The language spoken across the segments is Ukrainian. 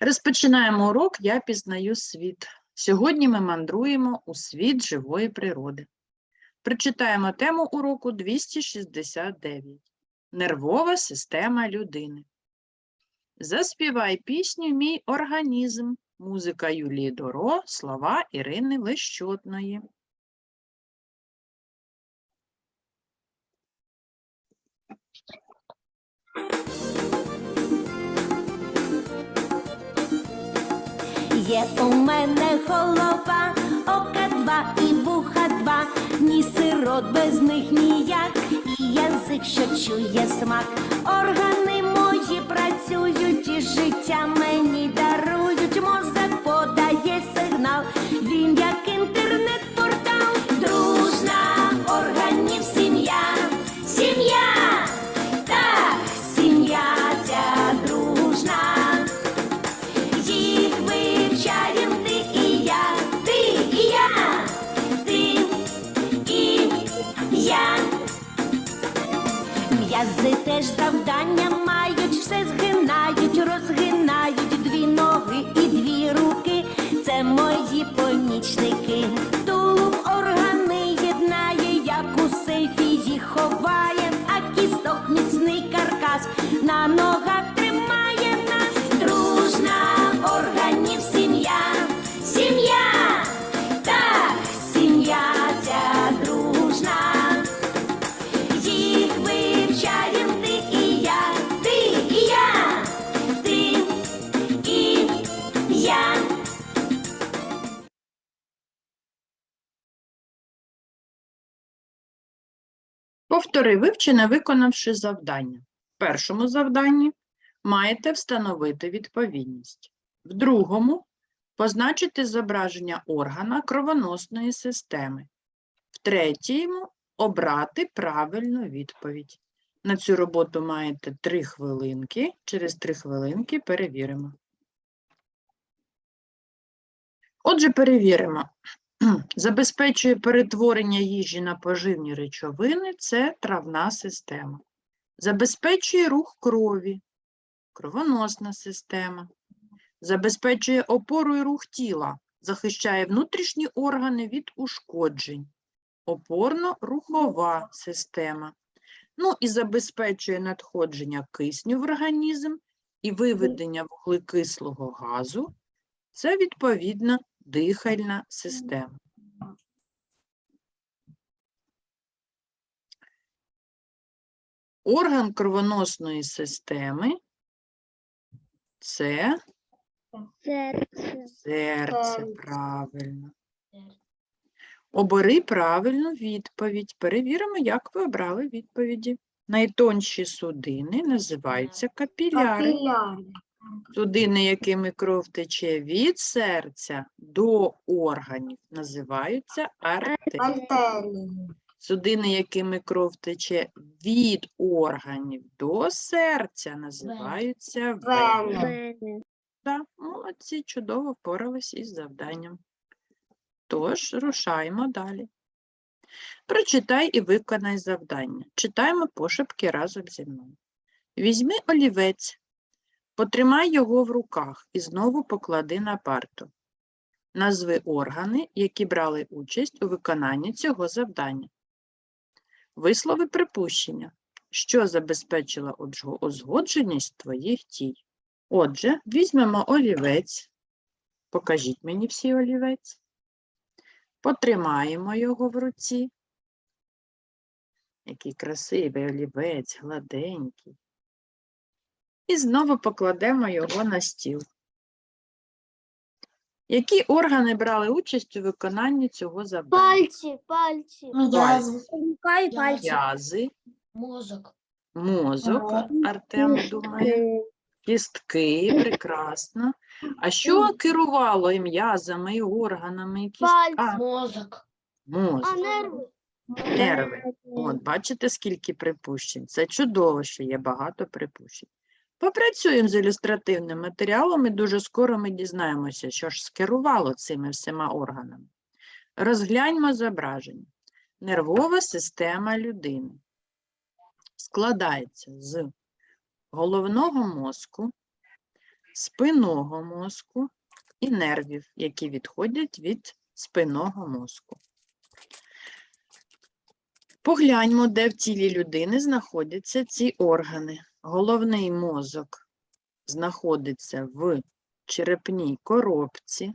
Розпочинаємо урок Я пізнаю світ. Сьогодні ми мандруємо у світ живої природи. Прочитаємо тему уроку 269. Нервова система людини. Заспівай пісню Мій організм. Музика Юлії Доро, слова Ірини Лещотної. Є у мене голова, ока два і вуха два, ні сирот без них ніяк, і язик, що чує смак. Органи мої працюють, і життя мені дарують. Повтори вивчене, виконавши завдання. В першому завданні маєте встановити відповідність. В другому позначити зображення органа кровоносної системи. В третьому обрати правильну відповідь. На цю роботу маєте 3 хвилинки. Через 3 хвилинки перевіримо. Отже, перевіримо. Забезпечує перетворення їжі на поживні речовини це травна система. Забезпечує рух крові, кровоносна система. Забезпечує опору і рух тіла, захищає внутрішні органи від ушкоджень. Опорно-рухова система. Ну і забезпечує надходження кисню в організм і виведення вуглекислого газу. Це відповідно дихальна система. Орган кровоносної системи це Серце. серце, правильно. Обери правильну відповідь. Перевіримо, як ви обрали відповіді. Найтонші судини називаються капіляри. Судини, якими кров тече від серця до органів, називаються артерії. Судини, якими кров тече від органів до серця, називаються вени. Да, молодці, чудово впорались із завданням. Тож, рушаємо далі. Прочитай і виконай завдання. Читаємо пошепки разом зі мною. Візьми олівець, потримай його в руках і знову поклади на парту. Назви органи, які брали участь у виконанні цього завдання. Вислови припущення, що забезпечила узгодженість твоїх дій. Отже, візьмемо олівець. Покажіть мені всі олівець. Потримаємо його в руці. Який красивий олівець, гладенький. І знову покладемо його на стіл. Які органи брали участь у виконанні цього завдання? Пальці, пальці. М'язи. Рука і пальці. М'язи, Мозок. мозок, Артем думає. Кістки, прекрасно. А що керувало і м'язами, і органами, і кістками? Пальці. Мозок. Мозок, А нерви? нерви. От, бачите, скільки припущень. Це чудово, що є багато припущень. Попрацюємо з ілюстративним матеріалом і дуже скоро ми дізнаємося, що ж скерувало цими всіма органами. Розгляньмо зображення. Нервова система людини складається з головного мозку, спинного мозку і нервів, які відходять від спинного мозку. Погляньмо, де в тілі людини знаходяться ці органи. Головний мозок знаходиться в черепній коробці,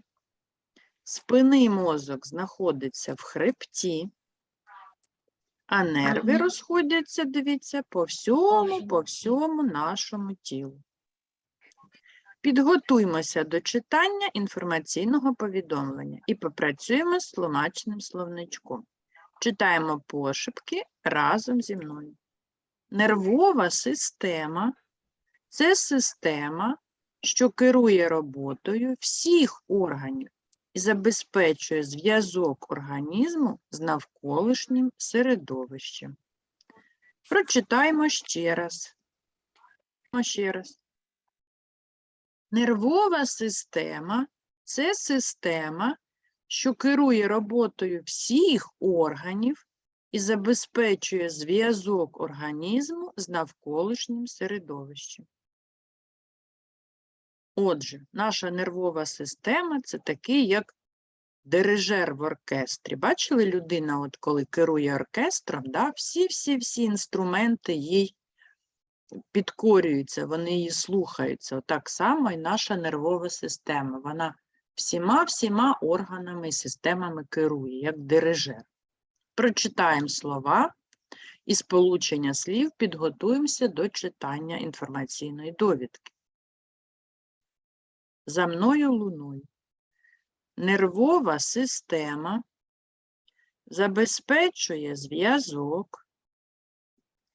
спинний мозок знаходиться в хребті, а нерви розходяться, дивіться, по всьому, по всьому нашому тілу. Підготуймося до читання інформаційного повідомлення і попрацюємо з тлумачним словничком. Читаємо пошепки разом зі мною. Нервова система це система, що керує роботою всіх органів і забезпечує зв'язок організму з навколишнім середовищем. Прочитаємо ще раз. Ще раз. Нервова система це система, що керує роботою всіх органів і забезпечує зв'язок організму з навколишнім середовищем. Отже, наша нервова система це такий, як дирижер в оркестрі. Бачили, людина, от коли керує оркестром, да, всі-всі-всі інструменти їй підкорюються, вони її слухаються. Отак само і наша нервова система. Вона всіма-всіма органами і системами керує, як дирижер. Прочитаємо слова і сполучення слів підготуємося до читання інформаційної довідки. За мною луною. Нервова система забезпечує зв'язок,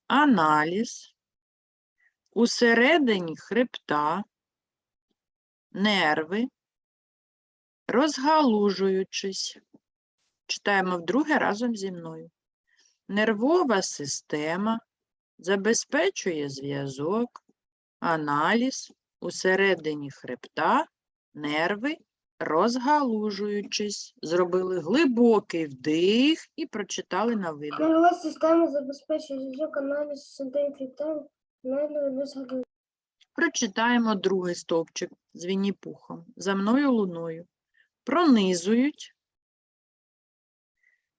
аналіз, усередині хребта, нерви, розгалужуючись. Читаємо вдруге разом зі мною. Нервова система забезпечує зв'язок, аналіз, усередині хребта, нерви, розгалужуючись. Зробили глибокий вдих і прочитали на видих. Нервова система забезпечує зв'язок аналіз синтетики хребта, нерви розгадує. Прочитаємо другий стовпчик з Вінні-Пухом. За мною луною. Пронизують,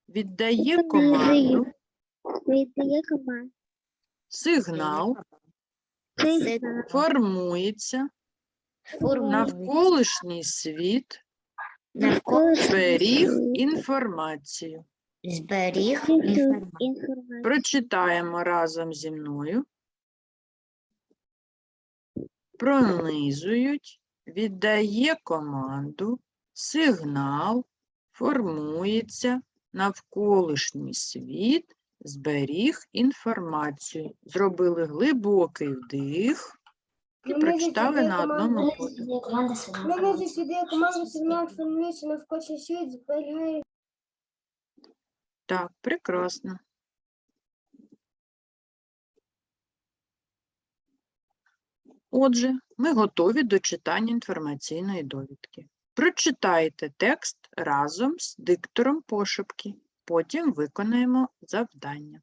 віддає команду, Віддає команду. сигнал, Сигнал. формується, навколишній світ. Зберіг інформацію. Зберіг Інформація. Прочитаємо разом зі мною. Пронизують, віддає команду, сигнал, формується, навколишній світ зберіг інформацію. Зробили глибокий вдих і прочитали на одному подиху. Наносить віддає команду сигнал формується навколишній світ, зберігає. Так, прекрасно. Отже, ми готові до читання інформаційної довідки. Прочитайте текст разом з диктором пошепки. Потім виконаємо завдання.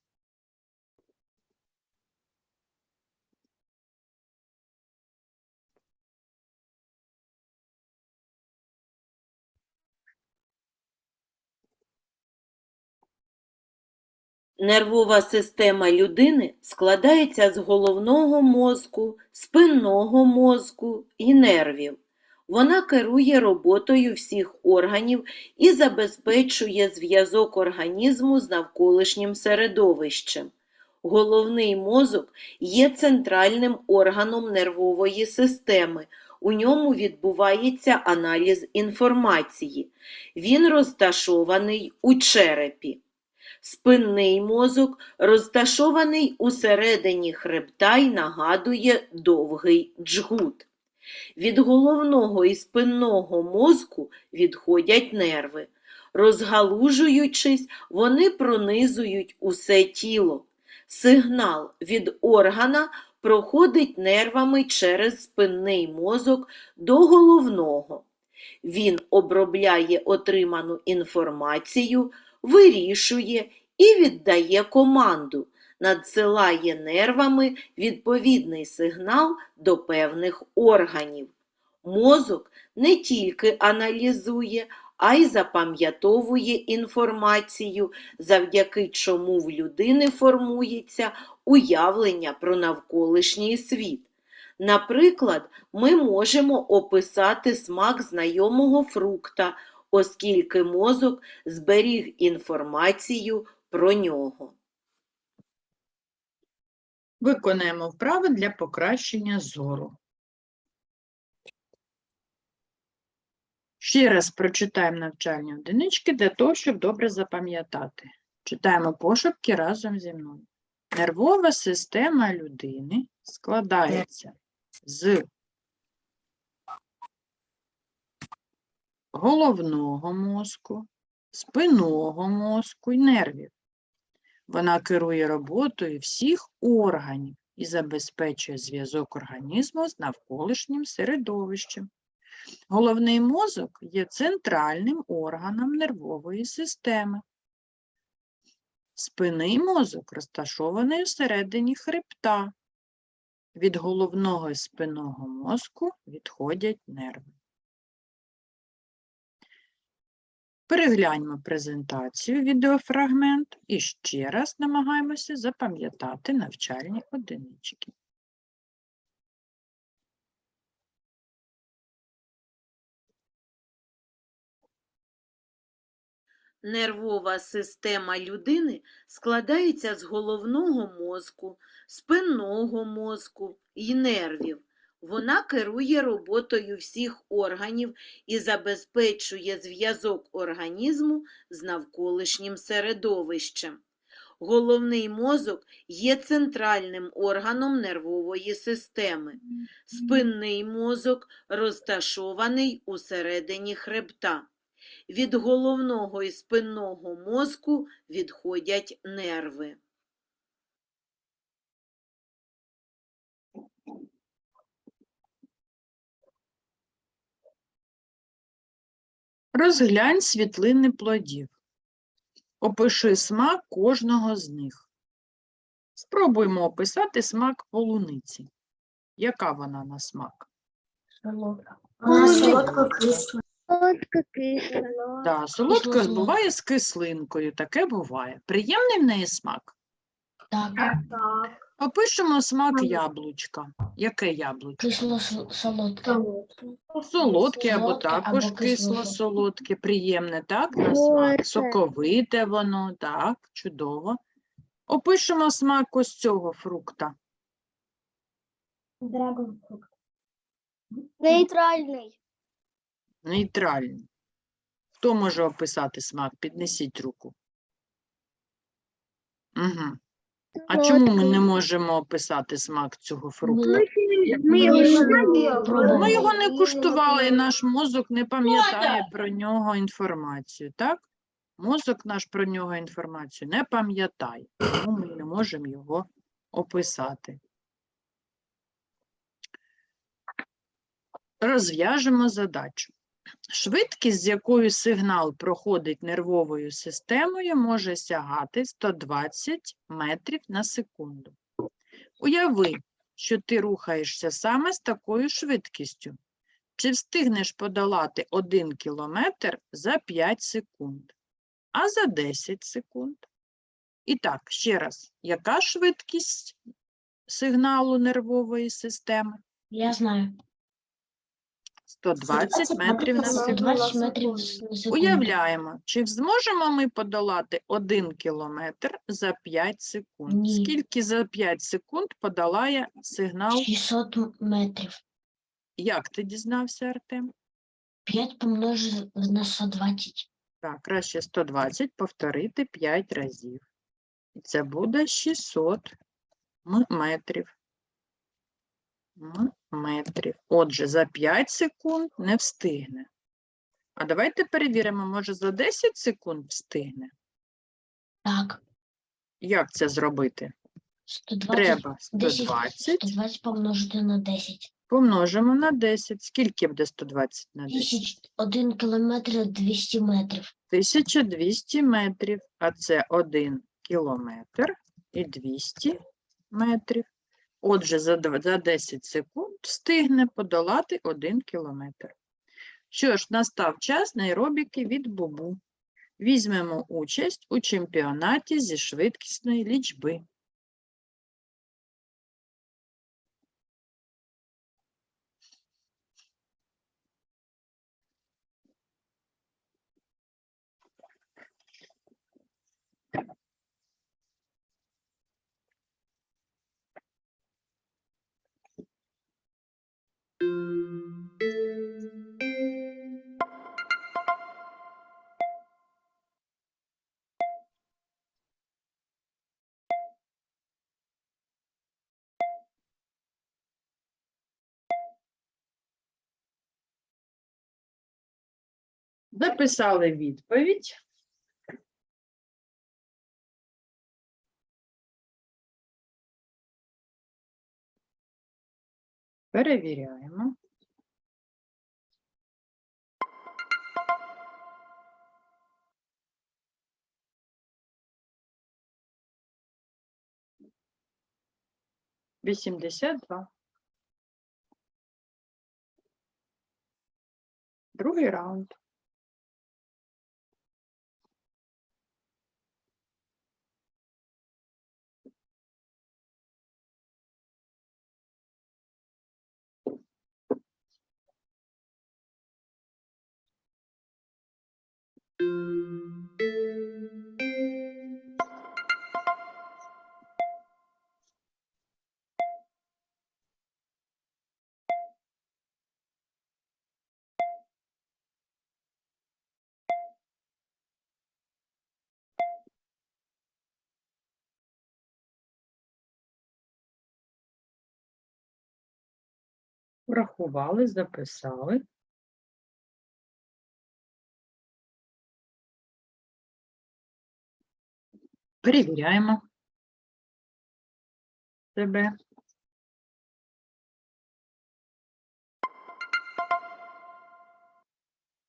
Нервова система людини складається з головного мозку, спинного мозку і нервів. Вона керує роботою всіх органів і забезпечує зв'язок організму з навколишнім середовищем. Головний мозок є центральним органом нервової системи. У ньому відбувається аналіз інформації. Він розташований у черепі. Спинний мозок розташований усередині хребта й нагадує довгий джгут. Від головного і спинного мозку відходять нерви. Розгалужуючись, вони пронизують усе тіло. Сигнал від органа проходить нервами через спинний мозок до головного. Він обробляє отриману інформацію, вирішує і віддає команду, надсилає нервами відповідний сигнал до певних органів. Мозок не тільки аналізує, а й запам'ятовує інформацію, завдяки чому в людини формується уявлення про навколишній світ. Наприклад, ми можемо описати смак знайомого фрукта, оскільки мозок зберіг інформацію про нього. Виконаємо вправи для покращення зору. Ще раз прочитаємо навчальні одинички для того, щоб добре запам'ятати. Читаємо пошепки разом зі мною. Нервова система людини складається з головного мозку, спинного мозку і нервів. Вона керує роботою всіх органів і забезпечує зв'язок організму з навколишнім середовищем. Головний мозок є центральним органом нервової системи. Спинний мозок розташований всередині хребта. Від головного спинного мозку відходять нерви. Перегляньмо презентацію, відеофрагмент і ще раз намагаємося запам'ятати навчальні одинички. Нервова система людини складається з головного мозку, спинного мозку і нервів. Вона керує роботою всіх органів і забезпечує зв'язок організму з навколишнім середовищем. Головний мозок є центральним органом нервової системи. Спинний мозок розташований у середині хребта. Від головного і спинного мозку відходять нерви. Розглянь світлини плодів. Опиши смак кожного з них. Спробуємо описати смак полуниці. Яка вона на смак? Солодка. Вона солодко кисла. Солодка кисла. Да, Кисло-солодка. буває з кислинкою, таке буває. Приємний в неї смак. Так. Так. Опишемо смак яблучка. Яке яблучко? Кисло солодка. Солодке або Солодке також або кисло-солодке. кисло-солодке, приємне, так, на смак. Горьке. Соковите воно, так, чудово. Опишемо смак ось цього фрукта. Нейтральний. Нейтральний. Хто може описати смак? Піднесіть руку. Угу. А чому ми не можемо описати смак цього фрукта? Ми його не ж. Ми його не куштували, і наш мозок не пам'ятає про нього інформацію, так? Мозок наш про нього інформацію не пам'ятає, тому ми не можемо його описати. Розв'яжемо задачу. Швидкість, з якою сигнал проходить нервовою системою, може сягати 120 метрів на секунду. Уяви, що ти рухаєшся саме з такою швидкістю. Чи встигнеш подолати 1 кілометр за 5 секунд, а за 10 секунд? І так, ще раз, яка швидкість сигналу нервової системи? Я знаю. 120 метрів на секунду. метрів на секунду. Уявляємо, чи зможемо ми подолати 1 кілометр за 5 секунд? Ні. Скільки за 5 секунд подолає сигнал? 600 метрів. Як ти дізнався, Артем? 5 помножити на 120. Так, краще 120 повторити 5 разів. І це буде 600 метрів. Метрів. Отже, за 5 секунд не встигне. А давайте перевіримо, може за 10 секунд встигне? Так. Як це зробити? 120. Треба 10, 120 120 помножити на 10. помножимо на 10. Скільки буде 120 на 10? Тисяч, 1 кілометр 200 метрів. 1200 метрів, а це 1 кілометр і 200 метрів. Отже, за дв- 10 секунд встигне подолати 1 кілометр. Що ж, настав час нейробіки від Бубу. Візьмемо участь у чемпіонаті зі швидкісної лічби. Записали відповідь. Перевіряємо. Вісімдесят два. Другий раунд. Врахували, записали. Перевіряємо себе.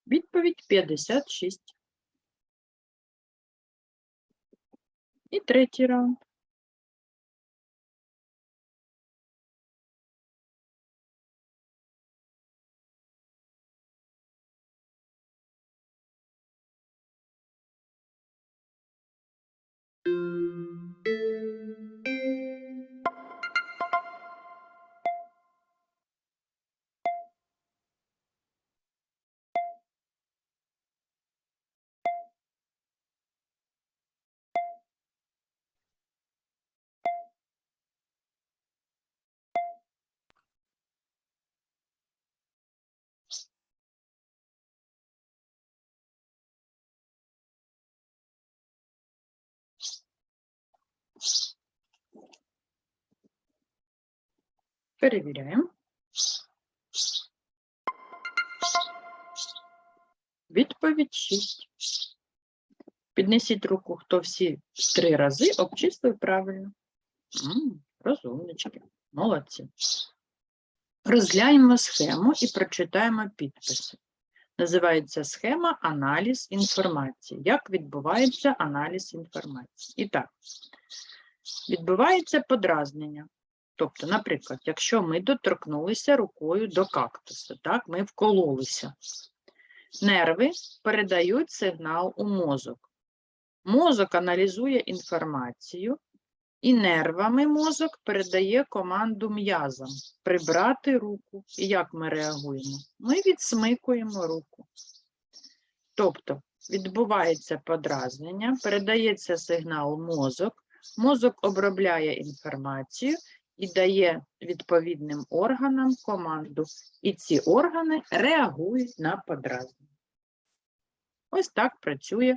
Відповідь 56. І третій раунд. Перевіряємо. Відповідь 6. Піднесіть руку, хто всі три рази обчислив правильно. М, розумнички, молодці. Розгляньмо схему і прочитаємо підписи. Називається схема аналіз інформації. Як відбувається аналіз інформації? І так, відбувається подразнення. Тобто, наприклад, якщо ми доторкнулися рукою до кактуса, так, ми вкололися. Нерви передають сигнал у мозок. Мозок аналізує інформацію, і нервами мозок передає команду м'язам прибрати руку. І як ми реагуємо? Ми відсмикуємо руку. Тобто відбувається подразнення, передається сигнал мозок, мозок обробляє інформацію і дає відповідним органам команду. І ці органи реагують на подразнення. Ось так працює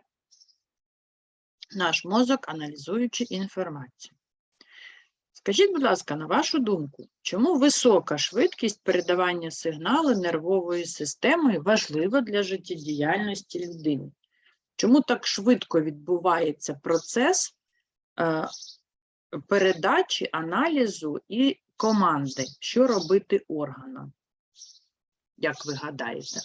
наш мозок, аналізуючи інформацію. Скажіть, будь ласка, на вашу думку, чому висока швидкість передавання сигналу нервовою системою важлива для життєдіяльності людини? Чому так швидко відбувається процес е, передачі, аналізу і команди, що робити органам? Як ви гадаєте?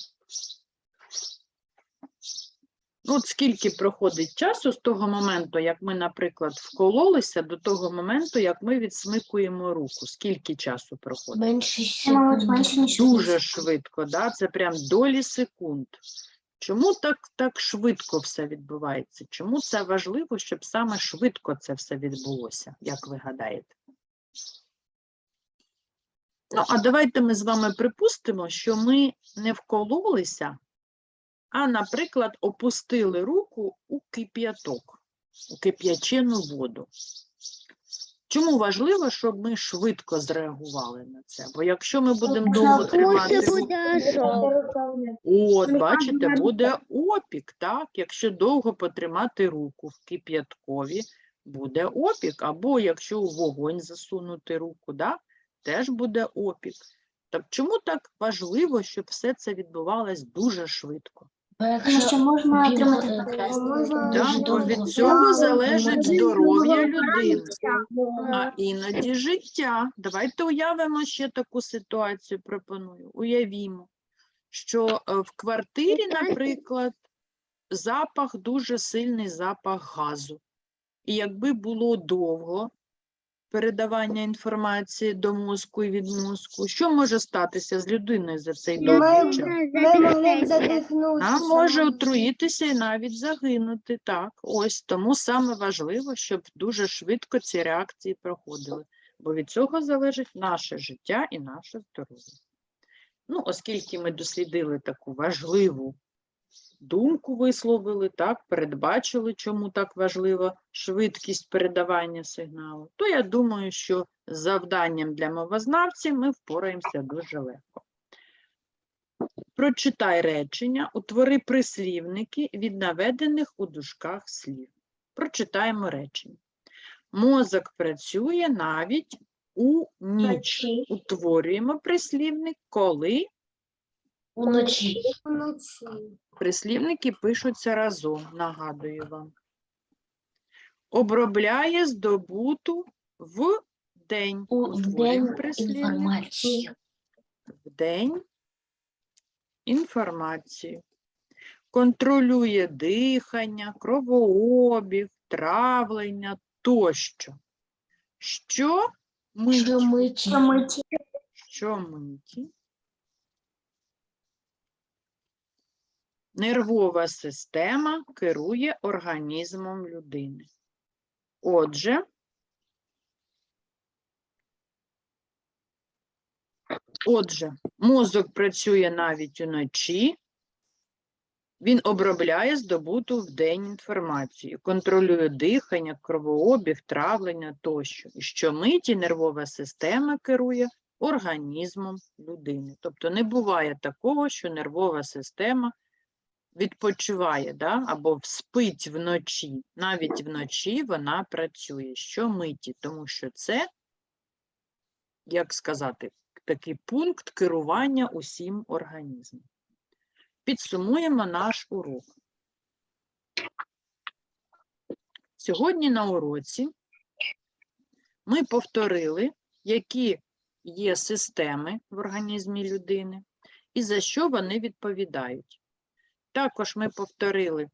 Ну, от скільки проходить часу з того моменту, як ми, наприклад, вкололися, до того моменту, як ми відсмикуємо руку. Скільки часу проходить? Менше менше, ніж Дуже швидко, да? це прям долі секунд. Чому так, так швидко все відбувається? Чому це важливо, щоб саме швидко це все відбулося, як ви гадаєте? Ну, а давайте ми з вами припустимо, що ми не вкололися, а, наприклад, опустили руку у кип'яток, у кип'ячену воду. Чому важливо, щоб ми швидко зреагували на це? Бо якщо ми будемо довго тримати руку, От, бачите, буде опік, так? Якщо довго потримати руку в кип'яткові, буде опік. Або якщо у вогонь засунути руку, да? теж буде опік. Так чому так важливо, щоб все це відбувалось дуже швидко? Тому що можна отримати. Дуже бо довго. від цього залежить здоров'я людини, а іноді життя. Давайте уявимо ще таку ситуацію, пропоную. Уявімо, що е, в квартирі, наприклад, запах, дуже сильний запах газу. І якби було довго передавання інформації до мозку і від мозку, що може статися з людиною за цей довгий час? Вона може отруїтися і навіть загинути. Так, ось тому саме важливо, щоб дуже швидко ці реакції проходили, бо від цього залежить наше життя і наше здоров'я. Ну, оскільки ми дослідили таку важливу думку, висловили, так, передбачили, чому так важлива швидкість передавання сигналу, то я думаю, що з завданням для мовознавців ми впораємося дуже легко. Прочитай речення, утвори прислівники від наведених у дужках слів. Прочитаємо речення. Мозок працює навіть у ніч. Утворюємо прислівник, коли Уночі. Вночі. прислівники пишуться разом, нагадую вам. Обробляє здобуту в день. У день інформації. в день інформацію. Контролює дихання, кровообіг, травлення тощо. Що мить, Що миті. що миті. Нервова система керує організмом людини. Отже, Отже, мозок працює навіть уночі, він обробляє здобуту в день інформацію, контролює дихання, кровообіг, травлення тощо. І щомиті нервова система керує організмом людини. Тобто не буває такого, що нервова система відпочиває да? або спить вночі. Навіть вночі вона працює щомиті, тому що це, як сказати, такий пункт керування усім організмом. Підсумуємо наш урок. Сьогодні на уроці ми повторили, які є системи в організмі людини і за що вони відповідають. Також ми повторили,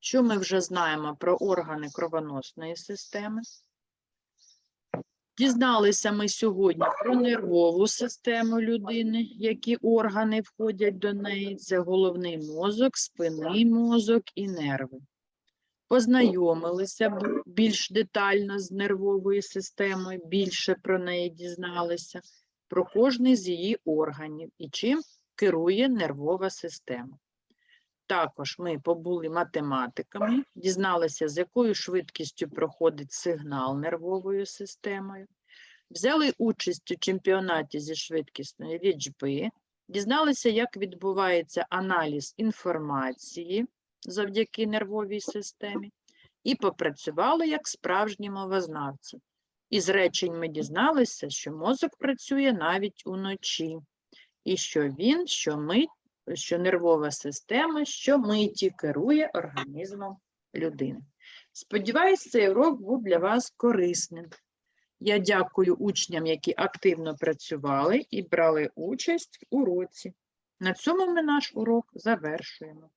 що ми вже знаємо про органи кровоносної системи. Дізналися ми сьогодні про нервову систему людини, які органи входять до неї. Це головний мозок, спинний мозок і нерви. Познайомилися більш детально з нервовою системою, більше про неї дізналися, про кожний з її органів і чим керує нервова система. Також ми побули математиками, дізналися, з якою швидкістю проходить сигнал нервовою системою, взяли участь у чемпіонаті зі швидкісної лічби, дізналися, як відбувається аналіз інформації завдяки нервовій системі, і попрацювали як справжні мовознавці. Із речень ми дізналися, що мозок працює навіть уночі, і що він щомить що нервова система щомиті керує організмом людини. Сподіваюсь, цей урок був для вас корисним. Я дякую учням, які активно працювали і брали участь в уроці. На цьому ми наш урок завершуємо.